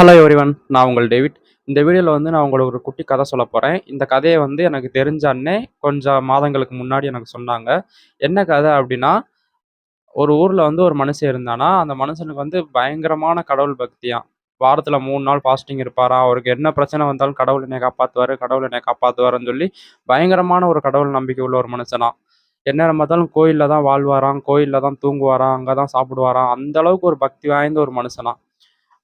Hello everyone நான் உங்கள் David. இந்த வீடியோவில் வந்து நான் உங்களுக்கு ஒரு குட்டி கதை சொல்ல போகிறேன் இந்த கதையை வந்து எனக்கு தெரிஞ்ச அண்ணே கொஞ்சம் மாதங்களுக்கு முன்னாடி எனக்கு சொன்னாங்க. என்ன கதை அப்படின்னா ஒரு ஊரில் வந்து ஒரு மனுஷன் இருந்தானா அந்த மனுஷனுக்கு வந்து பயங்கரமான கடவுள் பக்தியாக வாரத்தில் மூணு நாள் ஃபாஸ்டிங் இருப்பாராம் அவருக்கு என்ன பிரச்சனை வந்தாலும் கடவுள் என்னை காப்பாற்றுவார் கடவுள் என்னை காப்பாற்றுவாருன்னு சொல்லி பயங்கரமான ஒரு கடவுள் நம்பிக்கை உள்ள ஒரு மனுஷனா. என்ன பார்த்தாலும் கோயிலில் தான் வாழ்வாராம் கோயிலில் தான் தூங்குவாராம் அங்கே தான் சாப்பிடுவாராம். அந்த அளவுக்கு ஒரு பக்தி வாய்ந்த ஒரு மனுஷனா.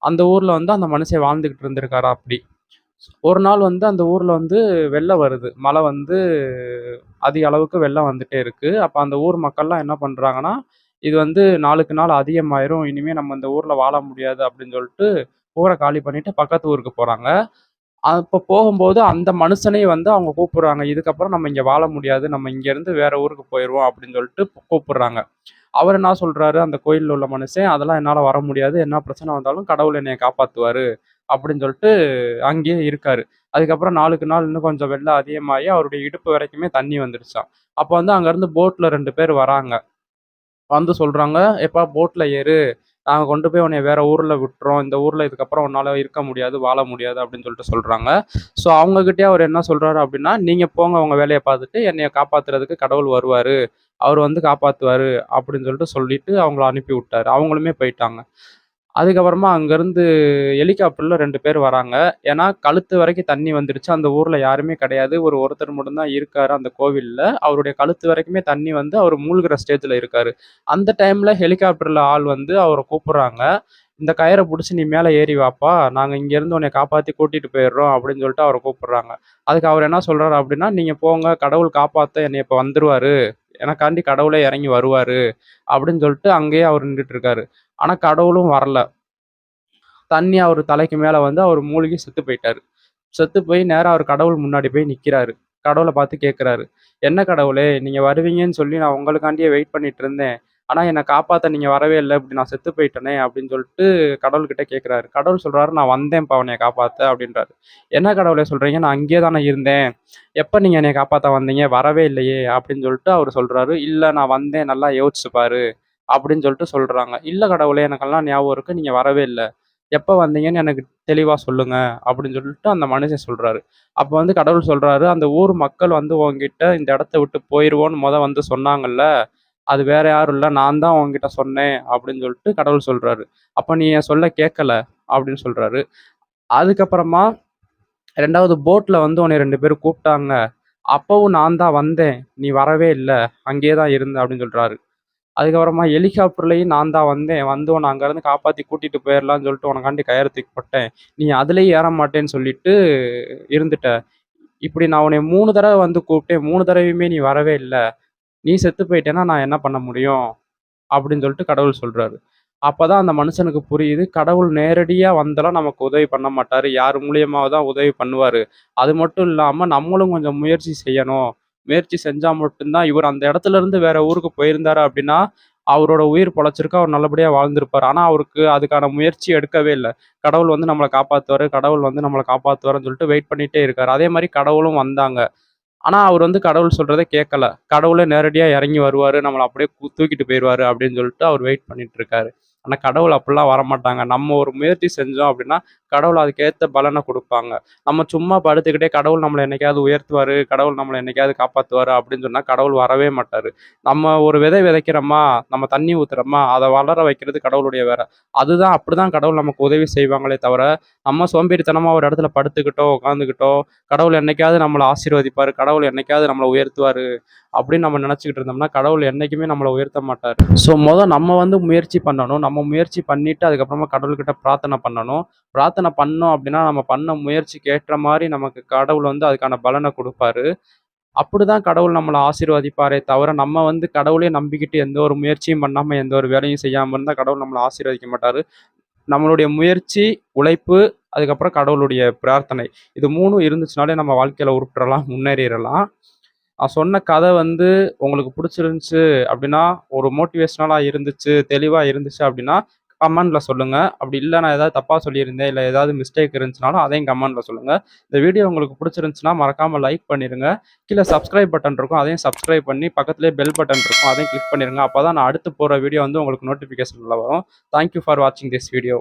அந்த ஊரில் வந்து அந்த மனுஷன் வாழ்ந்துக்கிட்டு இருந்திருக்காரா அப்படி. ஒரு நாள் வந்து அந்த ஊரில் வந்து வெள்ளம் வருது. மழை வந்து அதிக அளவுக்கு வெள்ளம் வந்துட்டே இருக்குது அப்போ அந்த ஊர் மக்கள்லாம் என்ன பண்ணுறாங்கன்னா இது வந்து நாளுக்கு நாள் அதிகமாயிரும். இனிமேல் நம்ம இந்த ஊரில் வாழ முடியாது அப்படின்னு சொல்லிட்டு ஊரை காலி பண்ணிட்டு பக்கத்து ஊருக்கு போகிறாங்க அப்போ போகும்போது அந்த மனுஷனே வந்து அவங்க கூப்பிடுறாங்க. இதுக்கப்புறம் நம்ம இங்கே வாழ முடியாது. நம்ம இங்கேருந்து வேற ஊருக்கு போயிடுவோம் அப்படின்னு சொல்லிட்டு கூப்பிடுறாங்க. அவர் என்ன சொல்கிறாரு அந்த கோயிலில் உள்ள மனுஷன் அதெல்லாம் என்னால் வர முடியாது. என்ன பிரச்சனை வந்தாலும் கடவுள் என்னை காப்பாற்றுவார் அப்படின்னு சொல்லிட்டு அங்கேயே இருக்காரு. அதுக்கப்புறம் நாளுக்கு நாள் இன்னும் கொஞ்சம் வெள்ளம் அதிகமாகி அவருடைய இடுப்பு வரைக்குமே தண்ணி வந்துருச்சான் அப்போ வந்து அங்கேருந்து போட்டில் ரெண்டு பேர் வராங்க. வந்து சொல்கிறாங்க எப்பா போட்டில் ஏறு. நாங்கள் கொண்டு போய் உன்னை வேறு ஊரில் விட்டுறோம். இந்த ஊரில் இதுக்கப்புறம் உன்னால் இருக்க முடியாது வாழ முடியாது அப்படின்னு சொல்லிட்டு சொல்கிறாங்க ஸோ அவங்கக்கிட்டே அவர் என்ன சொல்கிறாரு அப்படின்னா நீங்கள் போங்க உங்கள் வேலையை பார்த்துட்டு என்னை காப்பாற்றுறதுக்கு கடவுள் வருவார். அவர் வந்து காப்பாற்றுவார் அப்படின்னு சொல்லிட்டு சொல்லிட்டு அவங்கள அனுப்பி விட்டாரு. அவங்களுமே போயிட்டாங்க. அதுக்கப்புறமா அங்கேருந்து ஹெலிகாப்டரில் ரெண்டு பேர் வராங்க. ஏன்னா கழுத்து வரைக்கும் தண்ணி வந்துடுச்சு அந்த ஊரில் யாருமே கிடையாது. ஒரு ஒருத்தர் மட்டும்தான் இருக்கார் அந்த கோவிலில். அவருடைய கழுத்து வரைக்குமே தண்ணி வந்து அவர் மூழ்கிற ஸ்டேஜில் இருக்கார். அந்த டைமில் ஹெலிகாப்டரில் ஆள் வந்து அவரை கூப்பிட்றாங்க. இந்த கயிறை பிடிச்சி நீ மேலே ஏறி வாப்பா. நாங்கள் இங்கேருந்து உன்னை காப்பாற்றி கூட்டிகிட்டு போயிடுறோம் அப்படின்னு சொல்லிட்டு அவரை கூப்பிட்றாங்க. அதுக்கு அவர் என்ன சொல்கிறாரு அப்படின்னா நீங்கள் போங்க. கடவுள் காப்பாற்ற என்னை இப்போ வந்துருவார். எனக்காண்டி கடவுளே இறங்கி வருவார் அப்படின்னு சொல்லிட்டு அங்கேயே அவர் நின்றுட்டு இருக்காரு. ஆனால் கடவுளும் வரல. தண்ணி அவர் தலைக்கு மேலே வந்து அவர் மூழ்கி செத்து போயிட்டாரு. செத்து போய் நேராக அவர் கடவுள் முன்னாடி போய் நிற்கிறாரு கடவுளை பார்த்து கேட்குறாரு என்ன கடவுளே நீங்கள் வருவீங்கன்னு சொல்லி நான் உங்களுக்காண்டியே வெயிட் பண்ணிட்டு இருந்தேன். ஆனால் என்னை காப்பாற்ற நீங்கள் வரவே இல்லை. இப்படி நான் செத்து போயிட்டேனே அப்படின்னு சொல்லிட்டு கடவுள்கிட்ட கேட்குறாரு கடவுள் சொல்கிறாரு நான் வந்தேன்ப்பா உன்னை காப்பாற்ற அப்படின்றாரு. என்ன கடவுளை சொல்கிறீங்க நான் அங்கேயே தானே இருந்தேன். எப்போ நீங்கள் என்னை காப்பாற்ற வந்தீங்க? வரவே இல்லையே அப்படின்னு சொல்லிட்டு அவர் சொல்கிறாரு இல்லை நான் வந்தேன். நல்லா யோசிச்சு பாரு. அப்படின்னு சொல்லிட்டு சொல்கிறாங்க இல்லை கடவுளே எனக்கெல்லாம் ஞாபகம் இருக்குது நீங்கள் வரவே இல்லை. எப்போ வந்தீங்கன்னு எனக்கு தெளிவாக சொல்லுங்க அப்படின்னு சொல்லிட்டு அந்த மனுஷன் சொல்கிறாரு அப்போ வந்து கடவுள் சொல்கிறாரு அந்த ஊர் மக்கள் வந்து உங்ககிட்ட இந்த இடத்த விட்டு போயிடுவோன்னு முத வந்து சொன்னாங்கல்ல அது வேற யாரும் இல்லை நான் தான் உங்ககிட்ட சொன்னேன் அப்படின்னு சொல்லிட்டு கடவுள் சொல்றாரு. அப்போ நீ என் சொல்ல கேட்கல அப்படின்னு சொல்றாரு. அதுக்கப்புறமா ரெண்டாவது போட்டில் வந்து உன்னை ரெண்டு பேரும் கூப்பிட்டாங்க. அப்பவும் நான் தான் வந்தேன் நீ வரவே இல்லை அங்கேயே தான் இருந்த அப்படின்னு சொல்றாரு. அதுக்கப்புறமா ஹெலிகாப்டர்லையும் நான் தான் வந்தேன். வந்து உன்னை அங்கேருந்து காப்பாற்றி கூட்டிகிட்டு போயிடலான்னு சொல்லிட்டு உனக்காண்டி கயிறு தூக்கி போட்டேன். நீ அதுலேயும் ஏற மாட்டேன்னு சொல்லிட்டு இருந்துட்ட. இப்படி நான் உன்னை மூணு தடவை வந்து கூப்பிட்டேன். மூணு தடவையுமே நீ வரவே இல்லை. நீ செத்து போயிட்டேன்னா நான் என்ன பண்ண முடியும்? அப்படின்னு சொல்லிட்டு கடவுள் சொல்கிறாரு அப்போ தான் அந்த மனுஷனுக்கு புரியுது. கடவுள் நேரடியாக வந்தாலும் நமக்கு உதவி பண்ண மாட்டார். யார் மூலியமாக தான் உதவி பண்ணுவார். அது மட்டும் இல்லாமல் நம்மளும் கொஞ்சம் முயற்சி செய்யணும். முயற்சி செஞ்சா மட்டும்தான் இவர் அந்த இடத்துல இருந்து வேற ஊருக்கு போயிருந்தாரு அப்படின்னா அவரோட உயிர் பொழைச்சிருக்கு அவர் நல்லபடியா வாழ்ந்திருப்பார். ஆனா அவருக்கு அதுக்கான முயற்சி எடுக்கவே இல்லை. கடவுள் வந்து நம்மளை காப்பாத்துவாரு கடவுள் வந்து நம்மளை காப்பாத்துவாருன்னு சொல்லிட்டு வெயிட் பண்ணிட்டே இருக்காரு. அதே மாதிரி கடவுளும் வந்தாங்க. ஆனா அவர் வந்து கடவுள் சொல்றதை கேட்கல கடவுளே நேரடியா இறங்கி வருவாரு நம்மளை அப்படியே தூக்கிட்டு போயிடுவாரு அப்படின்னு சொல்லிட்டு அவர் வெயிட் பண்ணிட்டு இருக்காரு. ஆனால் கடவுள் அப்படிலாம் வரமாட்டாங்க. நம்ம ஒரு முயற்சி செஞ்சோம் அப்படின்னா கடவுள் அதுக்கேற்ற பலனை கொடுப்பாங்க. நம்ம சும்மா படுத்துக்கிட்டே கடவுள் நம்மளை என்னைக்காவது உயர்த்துவார் கடவுள் நம்மளை என்னைக்காவது காப்பாற்றுவார் அப்படின்னு சொன்னால் கடவுள் வரவே மாட்டார். நம்ம ஒரு விதை விதைக்கிறோமா நம்ம தண்ணி ஊற்றுறோமா அதை வளர வைக்கிறது கடவுளுடைய வேலை. அதுதான் அப்படி தான் கடவுள் நமக்கு உதவி செய்வாங்களே தவிர நம்ம சோம்பேறித்தனமாக ஒரு இடத்துல படுத்துக்கிட்டோ உட்காந்துக்கிட்டோ கடவுள் என்னைக்காவது நம்மளை ஆசீர்வதிப்பார் கடவுள் என்னைக்காவது நம்மளை உயர்த்துவார் அப்படின்னு நம்ம நினச்சிக்கிட்டு இருந்தோம்னா கடவுள் என்றைக்குமே நம்மளை உயர்த்த மாட்டார். ஸோ மொதல் நம்ம வந்து முயற்சி பண்ணணும். நம்ம முயற்சி பண்ணிட்டு அதுக்கப்புறமா கடவுள்கிட்ட பிரார்த்தனை பண்ணணும். பிரார்த்தனை பண்ணோம் அப்படின்னா நம்ம பண்ண முயற்சிக்கு ஏற்ற மாதிரி நமக்கு கடவுள் வந்து அதுக்கான பலனை கொடுப்பாரு. அப்படிதான் கடவுள் நம்மளை ஆசீர்வதிப்பாரே தவிர நம்ம வந்து கடவுளே நம்பிக்கிட்டு எந்த ஒரு முயற்சியும் பண்ணாமல் எந்த ஒரு வேலையும் செய்யாமல் இருந்தால் கடவுள் நம்மளை ஆசீர்வதிக்க மாட்டார். நம்மளுடைய முயற்சி உழைப்பு அதுக்கப்புறம் கடவுளுடைய பிரார்த்தனை. இது மூணும் இருந்துச்சுனாலே நம்ம வாழ்க்கையில் உருட்டுறலாம் முன்னேறிடலாம். நான் சொன்ன கதை வந்து உங்களுக்கு பிடிச்சிருந்துச்சு அப்படின்னா ஒரு மோட்டிவேஷ்னலாக இருந்துச்சு தெளிவாக இருந்துச்சு அப்படின்னா கமெண்ட்ல சொல்லுங்க. அப்படி இல்லை நான் ஏதாவது தப்பாக சொல்லியிருந்தேன் இல்லை ஏதாவது மிஸ்டேக் இருந்துச்சுனாலும் அதையும் கமெண்ட்ல சொல்லுங்க. இந்த வீடியோ உங்களுக்கு பிடிச்சிருந்துச்சுன்னா மறக்காம லைக் பண்ணிருங்க. கீழே சப்ஸ்கிரைப் பட்டன் இருக்கும் அதையும் சப்ஸ்கிரைப் பண்ணி பக்கத்துலேயே பெல் பட்டன் இருக்கும் அதையும் கிளிக் பண்ணிருங்க. அப்போ தான் நான் அடுத்து போகிற வீடியோ வந்து உங்களுக்கு நோட்டிஃபிகேஷனில் வரும். தேங்க்யூ ஃபார் வாட்சிங் திஸ் வீடியோ